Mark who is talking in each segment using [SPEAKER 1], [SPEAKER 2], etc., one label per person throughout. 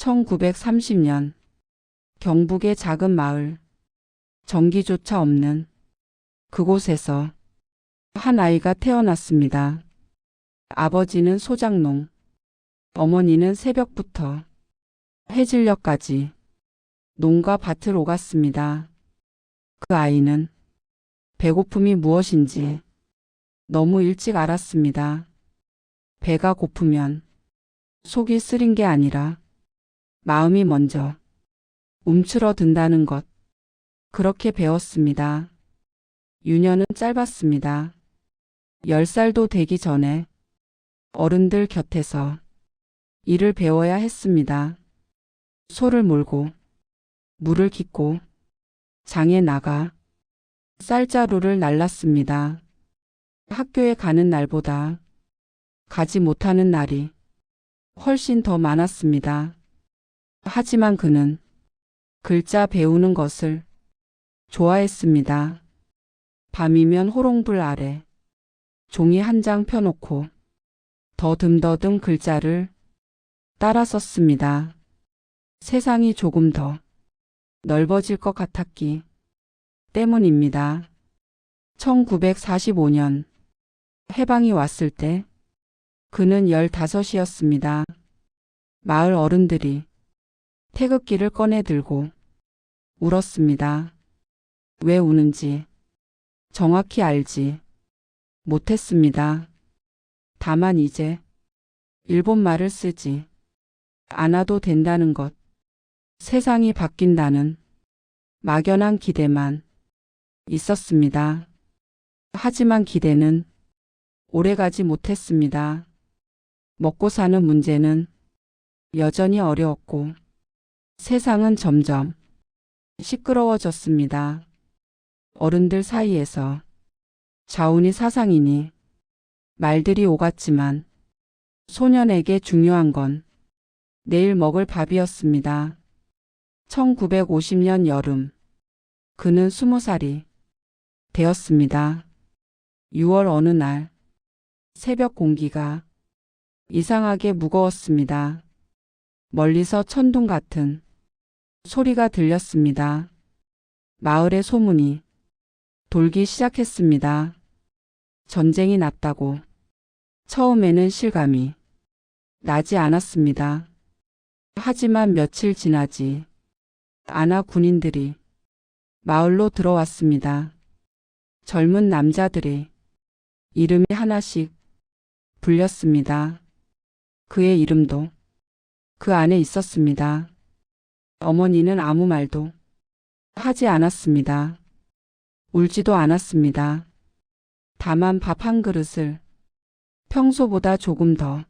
[SPEAKER 1] 1930년 경북의 작은 마을 전기조차 없는 그곳에서 한 아이가 태어났습니다. 아버지는 소장농, 어머니는 새벽부터 해질녘까지 농가 밭을 오갔습니다. 그 아이는 배고픔이 무엇인지 너무 일찍 알았습니다. 배가 고프면 속이 쓰린 게 아니라 마음이 먼저 움츠러든다는 것. 그렇게 배웠습니다. 유년은 짧았습니다. 10살도 되기 전에 어른들 곁에서 일을 배워야 했습니다. 소를 몰고 물을 깃고 장에 나가 쌀자루를 날랐습니다. 학교에 가는 날보다 가지 못하는 날이 훨씬 더 많았습니다. 하지만 그는 글자 배우는 것을 좋아했습니다. 밤이면 호롱불 아래 종이 한 장 펴놓고 더듬더듬 글자를 따라 썼습니다. 세상이 조금 더 넓어질 것 같았기 때문입니다. 1945년 해방이 왔을 때 그는 15이었습니다. 마을 어른들이 태극기를 꺼내 들고 울었습니다. 왜 우는지 정확히 알지 못했습니다. 다만 이제 일본 말을 쓰지 않아도 된다는 것, 세상이 바뀐다는 막연한 기대만 있었습니다. 하지만 기대는 오래가지 못했습니다. 먹고 사는 문제는 여전히 어려웠고 세상은 점점 시끄러워졌습니다. 어른들 사이에서 자운이 사상이니 말들이 오갔지만 소년에게 중요한 건 내일 먹을 밥이었습니다. 1950년 여름 그는 20살이 되었습니다. 6월 어느 날 새벽 공기가 이상하게 무거웠습니다. 멀리서 천둥 같은 소리가 들렸습니다. 마을의 소문이 돌기 시작했습니다. 전쟁이 났다고 처음에는 실감이 나지 않았습니다. 하지만 며칠 지나지 않아 군인들이 마을로 들어왔습니다. 젊은 남자들의 이름이 하나씩 불렸습니다. 그의 이름도 그 안에 있었습니다. 어머니는 아무 말도 하지 않았습니다. 울지도 않았습니다. 다만 밥 한 그릇을 평소보다 조금 더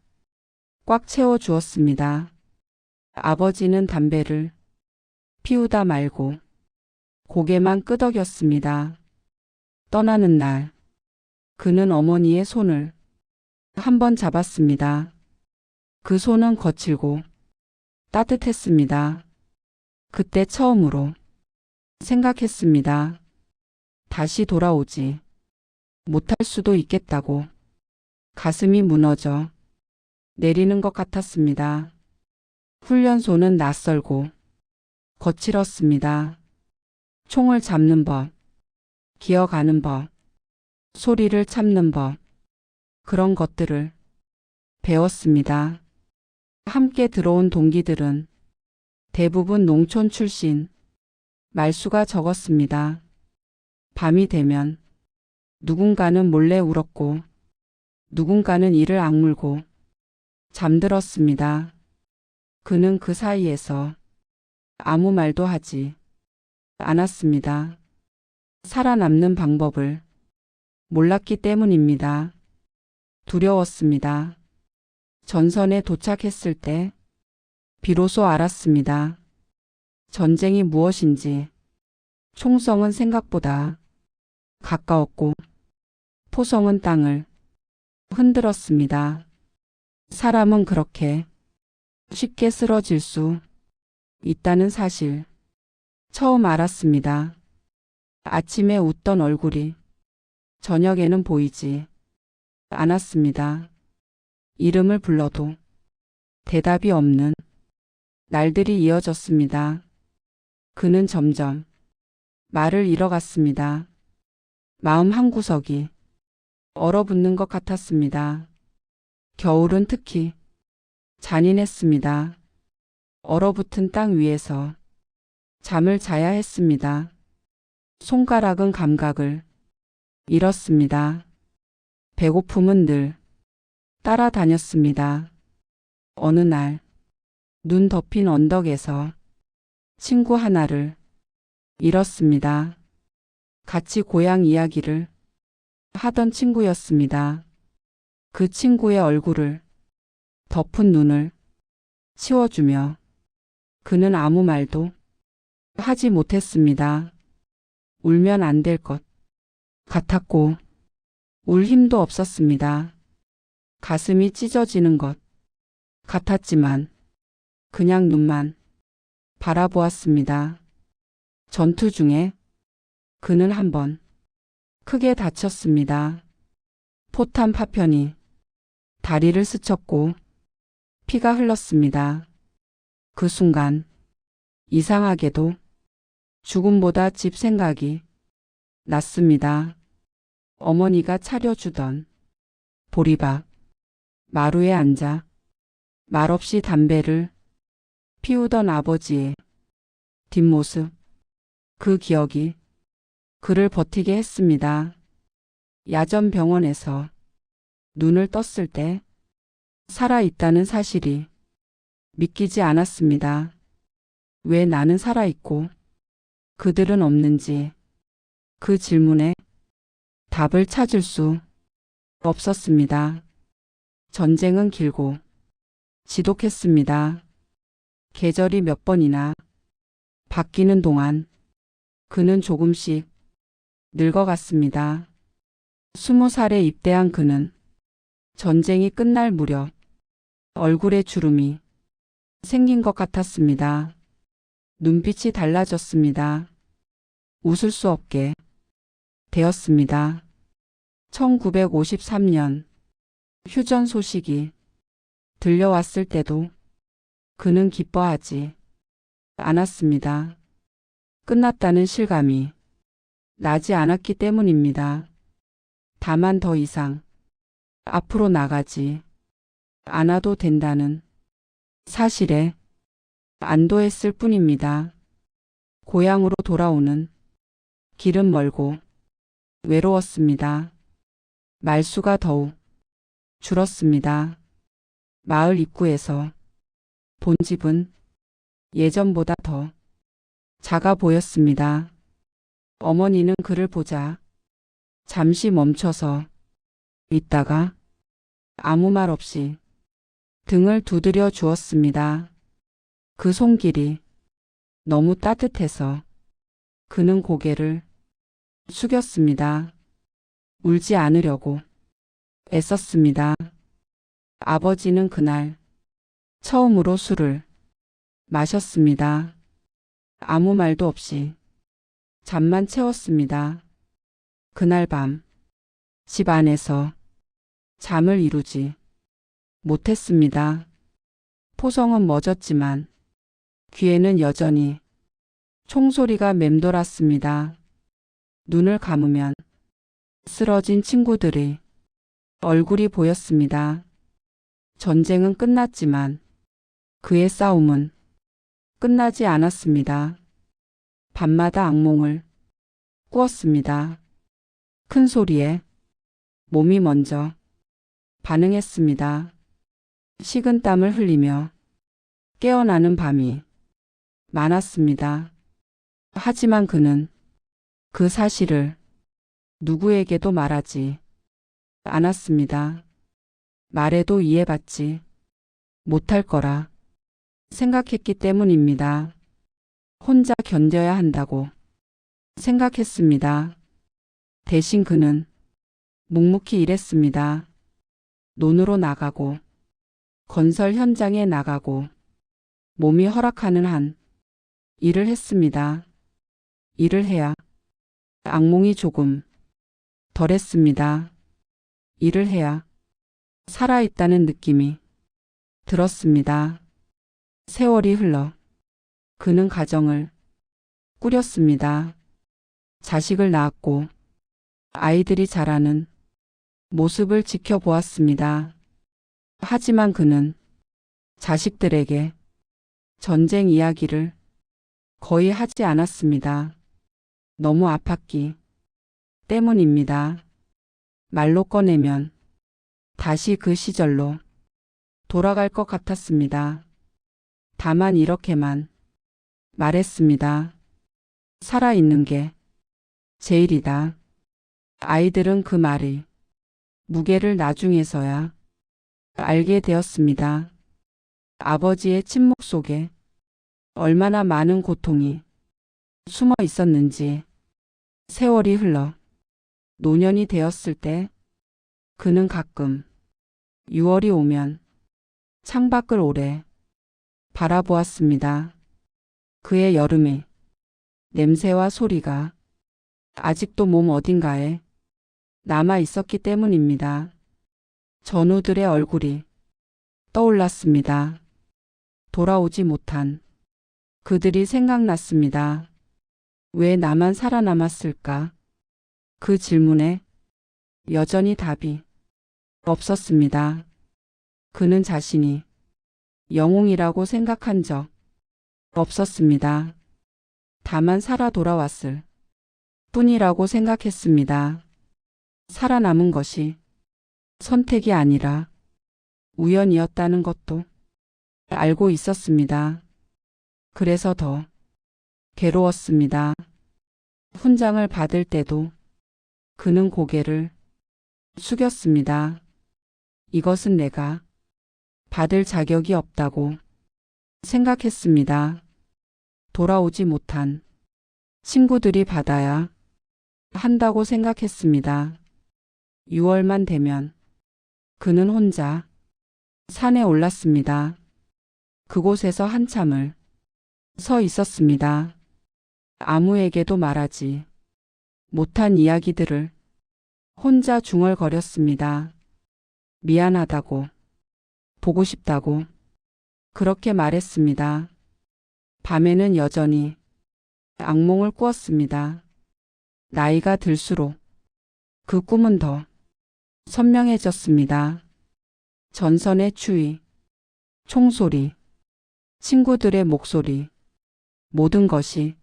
[SPEAKER 1] 꽉 채워 주었습니다. 아버지는 담배를 피우다 말고 고개만 끄덕였습니다. 떠나는 날, 그는 어머니의 손을 한 번 잡았습니다. 그 손은 거칠고 따뜻했습니다. 그때 처음으로 생각했습니다. 다시 돌아오지 못할 수도 있겠다고 가슴이 무너져 내리는 것 같았습니다. 훈련소는 낯설고 거칠었습니다. 총을 잡는 법, 기어가는 법, 소리를 참는 법, 그런 것들을 배웠습니다. 함께 들어온 동기들은 대부분 농촌 출신, 말수가 적었습니다. 밤이 되면 누군가는 몰래 울었고 누군가는 이를 악물고 잠들었습니다. 그는 그 사이에서 아무 말도 하지 않았습니다. 살아남는 방법을 몰랐기 때문입니다. 두려웠습니다. 전선에 도착했을 때 비로소 알았습니다. 전쟁이 무엇인지 총성은 생각보다 가까웠고 포성은 땅을 흔들었습니다. 사람은 그렇게 쉽게 쓰러질 수 있다는 사실 처음 알았습니다. 아침에 웃던 얼굴이 저녁에는 보이지 않았습니다. 이름을 불러도 대답이 없는 날들이 이어졌습니다. 그는 점점 말을 잃어갔습니다. 마음 한구석이 얼어붙는 것 같았습니다. 겨울은 특히 잔인했습니다. 얼어붙은 땅 위에서 잠을 자야 했습니다. 손가락은 감각을 잃었습니다. 배고픔은 늘 따라다녔습니다. 어느 날, 눈 덮인 언덕에서 친구 하나를 잃었습니다. 같이 고향 이야기를 하던 친구였습니다. 그 친구의 얼굴을 덮은 눈을 치워주며 그는 아무 말도 하지 못했습니다. 울면 안 될 것 같았고 울 힘도 없었습니다. 가슴이 찢어지는 것 같았지만 그냥 눈만 바라보았습니다. 전투 중에 그는 한 번 크게 다쳤습니다. 포탄 파편이 다리를 스쳤고 피가 흘렀습니다. 그 순간 이상하게도 죽음보다 집 생각이 났습니다. 어머니가 차려주던 보리밥 마루에 앉아 말없이 담배를 피우던 아버지의 뒷모습 그 기억이 그를 버티게 했습니다. 야전 병원에서 눈을 떴을 때 살아있다는 사실이 믿기지 않았습니다. 왜 나는 살아있고 그들은 없는지 그 질문에 답을 찾을 수 없었습니다. 전쟁은 길고 지독했습니다. 계절이 몇 번이나 바뀌는 동안 그는 조금씩 늙어갔습니다. 스무 살에 입대한 그는 전쟁이 끝날 무렵 얼굴에 주름이 생긴 것 같았습니다. 눈빛이 달라졌습니다. 웃을 수 없게 되었습니다. 1953년 휴전 소식이 들려왔을 때도 그는 기뻐하지 않았습니다. 끝났다는 실감이 나지 않았기 때문입니다. 다만 더 이상 앞으로 나가지 않아도 된다는 사실에 안도했을 뿐입니다. 고향으로 돌아오는 길은 멀고 외로웠습니다. 말수가 더욱 줄었습니다. 마을 입구에서 본 집은 예전보다 더 작아 보였습니다. 어머니는 그를 보자 잠시 멈춰서 있다가 아무 말 없이 등을 두드려 주었습니다. 그 손길이 너무 따뜻해서 그는 고개를 숙였습니다. 울지 않으려고 애썼습니다. 아버지는 그날 처음으로 술을 마셨습니다. 아무 말도 없이 잠만 채웠습니다. 그날 밤 집 안에서 잠을 이루지 못했습니다. 포성은 멎었지만 귀에는 여전히 총소리가 맴돌았습니다. 눈을 감으면 쓰러진 친구들의 얼굴이 보였습니다. 전쟁은 끝났지만 그의 싸움은 끝나지 않았습니다. 밤마다 악몽을 꾸었습니다. 큰 소리에 몸이 먼저 반응했습니다. 식은 땀을 흘리며 깨어나는 밤이 많았습니다. 하지만 그는 그 사실을 누구에게도 말하지 않았습니다. 말해도 이해받지 못할 거라 생각했기 때문입니다. 혼자 견뎌야 한다고 생각했습니다. 대신 그는 묵묵히 일했습니다. 논으로 나가고 건설 현장에 나가고 몸이 허락하는 한 일을 했습니다. 일을 해야 악몽이 조금 덜 했습니다. 일을 해야 살아있다는 느낌이 들었습니다. 세월이 흘러 그는 가정을 꾸렸습니다. 자식을 낳았고 아이들이 자라는 모습을 지켜보았습니다. 하지만 그는 자식들에게 전쟁 이야기를 거의 하지 않았습니다. 너무 아팠기 때문입니다. 말로 꺼내면 다시 그 시절로 돌아갈 것 같았습니다. 다만 이렇게만 말했습니다. 살아있는 게 제일이다. 아이들은 그 말이 무게를 나중에서야 알게 되었습니다. 아버지의 침묵 속에 얼마나 많은 고통이 숨어 있었는지 세월이 흘러 노년이 되었을 때 그는 가끔 6월이 오면 창밖을 오래 바라보았습니다. 그의 여름의 냄새와 소리가 아직도 몸 어딘가에 남아 있었기 때문입니다. 전우들의 얼굴이 떠올랐습니다. 돌아오지 못한 그들이 생각났습니다. 왜 나만 살아남았을까? 그 질문에 여전히 답이 없었습니다. 그는 자신이 영웅이라고 생각한 적 없었습니다. 다만 살아 돌아왔을 뿐이라고 생각했습니다. 살아남은 것이 선택이 아니라 우연이었다는 것도 알고 있었습니다. 그래서 더 괴로웠습니다. 훈장을 받을 때도 그는 고개를 숙였습니다. 이것은 내가 받을 자격이 없다고 생각했습니다. 돌아오지 못한 친구들이 받아야 한다고 생각했습니다. 6월만 되면 그는 혼자 산에 올랐습니다. 그곳에서 한참을 서 있었습니다. 아무에게도 말하지 못한 이야기들을 혼자 중얼거렸습니다. 미안하다고, 보고 싶다고, 그렇게 말했습니다. 밤에는 여전히 악몽을 꾸었습니다. 나이가 들수록 그 꿈은 더 선명해졌습니다. 전선의 추위, 총소리, 친구들의 목소리, 모든 것이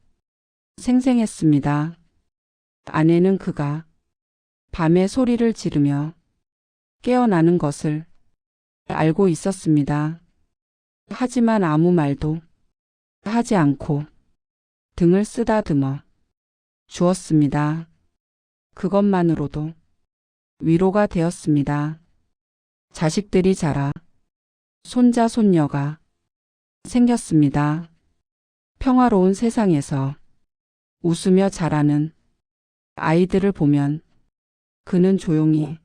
[SPEAKER 1] 생생했습니다. 아내는 그가 밤에 소리를 지르며 깨어나는 것을 알고 있었습니다. 하지만 아무 말도 하지 않고 등을 쓰다듬어 주었습니다. 그것만으로도 위로가 되었습니다. 자식들이 자라 손자 손녀가 생겼습니다. 평화로운 세상에서 웃으며 자라는 아이들을 보면 그는 조용히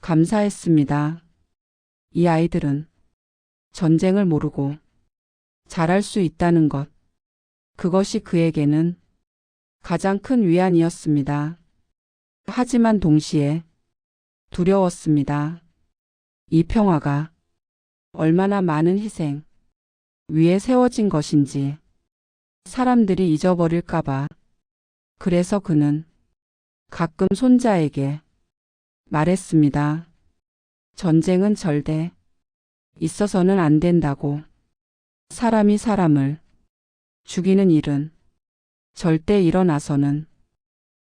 [SPEAKER 1] 감사했습니다. 이 아이들은 전쟁을 모르고 잘할 수 있다는 것. 그것이 그에게는 가장 큰 위안이었습니다. 하지만 동시에 두려웠습니다. 이 평화가 얼마나 많은 희생 위에 세워진 것인지 사람들이 잊어버릴까봐. 그래서 그는 가끔 손자에게 말했습니다. 전쟁은 절대 있어서는 안 된다고. 사람이 사람을 죽이는 일은 절대 일어나서는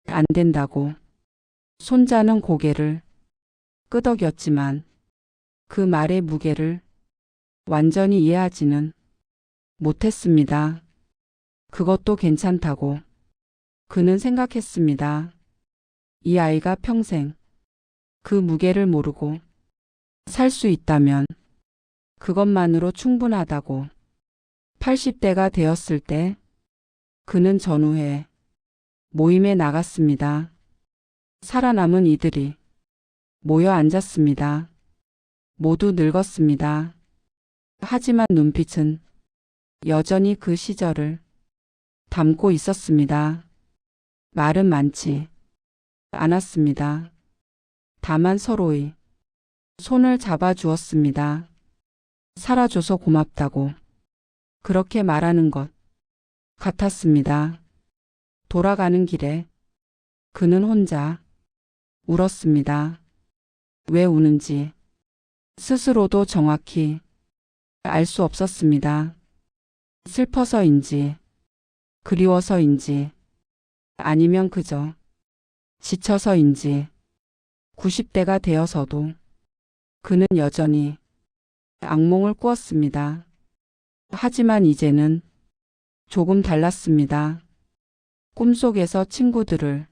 [SPEAKER 1] 안 된다고. 손자는 고개를 끄덕였지만 그 말의 무게를 완전히 이해하지는 못했습니다. 그것도 괜찮다고 그는 생각했습니다. 이 아이가 평생 그 무게를 모르고 살 수 있다면 그것만으로 충분하다고 80대가 되었을 때 그는 전후에 모임에 나갔습니다. 살아남은 이들이 모여 앉았습니다. 모두 늙었습니다. 하지만 눈빛은 여전히 그 시절을 담고 있었습니다. 말은 많지 않았습니다. 다만 서로의 손을 잡아 주었습니다. 살아줘서 고맙다고 그렇게 말하는 것 같았습니다. 돌아가는 길에 그는 혼자 울었습니다. 왜 우는지 스스로도 정확히 알 수 없었습니다. 슬퍼서인지 그리워서인지 아니면 그저 지쳐서인지 90대가 되어서도 그는 여전히 악몽을 꾸었습니다. 하지만 이제는 조금 달랐습니다. 꿈속에서 친구들을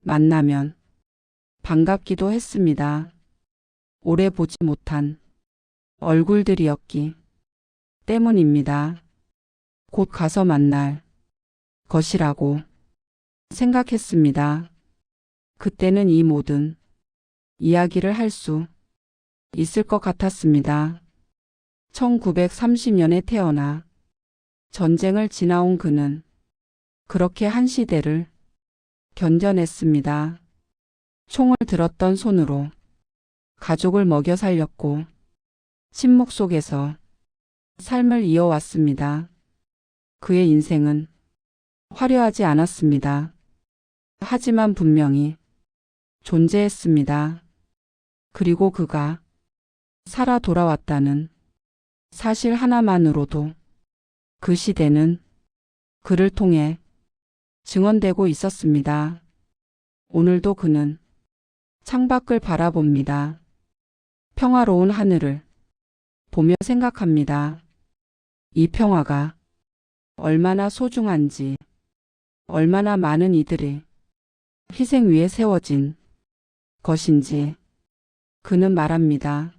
[SPEAKER 1] 만나면 반갑기도 했습니다. 오래 보지 못한 얼굴들이었기 때문입니다. 곧 가서 만날 것이라고 생각했습니다. 그때는 이 모든 이야기를 할 수 있을 것 같았습니다. 1930년에 태어나 전쟁을 지나온 그는 그렇게 한 시대를 견뎌냈습니다. 총을 들었던 손으로 가족을 먹여 살렸고 침묵 속에서 삶을 이어왔습니다. 그의 인생은 화려하지 않았습니다. 하지만 분명히 존재했습니다. 그리고 그가 살아 돌아왔다는 사실 하나만으로도 그 시대는 그를 통해 증언되고 있었습니다. 오늘도 그는 창밖을 바라봅니다. 평화로운 하늘을 보며 생각합니다. 이 평화가 얼마나 소중한지, 얼마나 많은 이들의 희생 위에 세워진 것인지 그는 말합니다.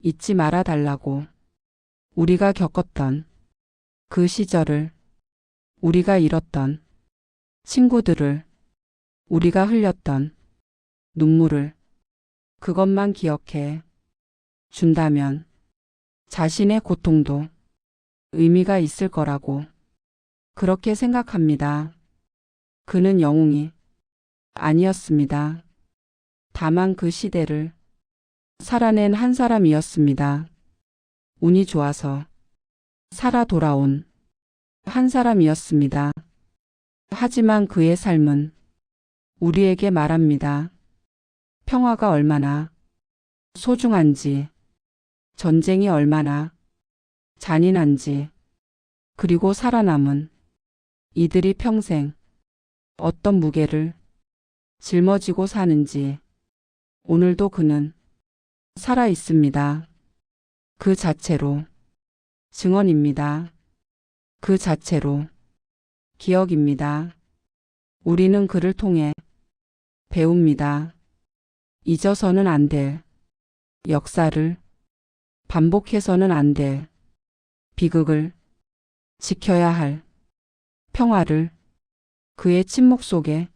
[SPEAKER 1] 잊지 말아 달라고 우리가 겪었던 그 시절을 우리가 잃었던 친구들을 우리가 흘렸던 눈물을 그것만 기억해 준다면 자신의 고통도 의미가 있을 거라고 그렇게 생각합니다. 그는 영웅이 아니었습니다. 다만 그 시대를 살아낸 한 사람이었습니다. 운이 좋아서 살아 돌아온 한 사람이었습니다. 하지만 그의 삶은 우리에게 말합니다. 평화가 얼마나 소중한지, 전쟁이 얼마나 잔인한지, 그리고 살아남은 이들이 평생 어떤 무게를 짊어지고 사는지, 오늘도 그는 살아 있습니다. 그 자체로 증언입니다. 그 자체로 기억입니다. 우리는 그를 통해 배웁니다. 잊어서는 안 될 역사를 반복해서는 안 될 비극을 지켜야 할 평화를 그의 침묵 속에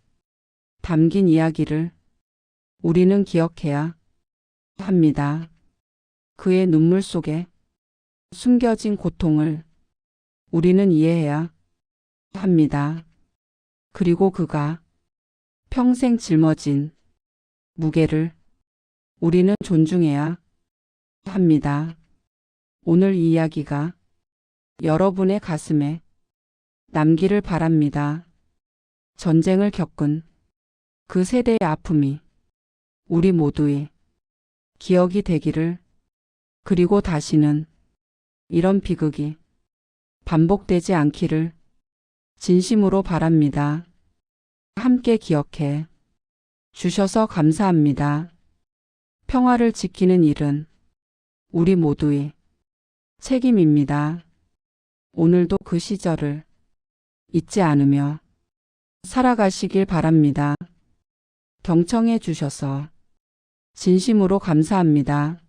[SPEAKER 1] 담긴 이야기를 우리는 기억해야 합니다. 그의 눈물 속에 숨겨진 고통을 우리는 이해해야 합니다. 그리고 그가 평생 짊어진 무게를 우리는 존중해야 합니다. 오늘 이 이야기가 여러분의 가슴에 남기를 바랍니다. 전쟁을 겪은 그 세대의 아픔이 우리 모두의 기억이 되기를 그리고 다시는 이런 비극이 반복되지 않기를 진심으로 바랍니다. 함께 기억해 주셔서 감사합니다. 평화를 지키는 일은 우리 모두의 책임입니다. 오늘도 그 시절을 잊지 않으며 살아가시길 바랍니다. 경청해 주셔서 진심으로 감사합니다.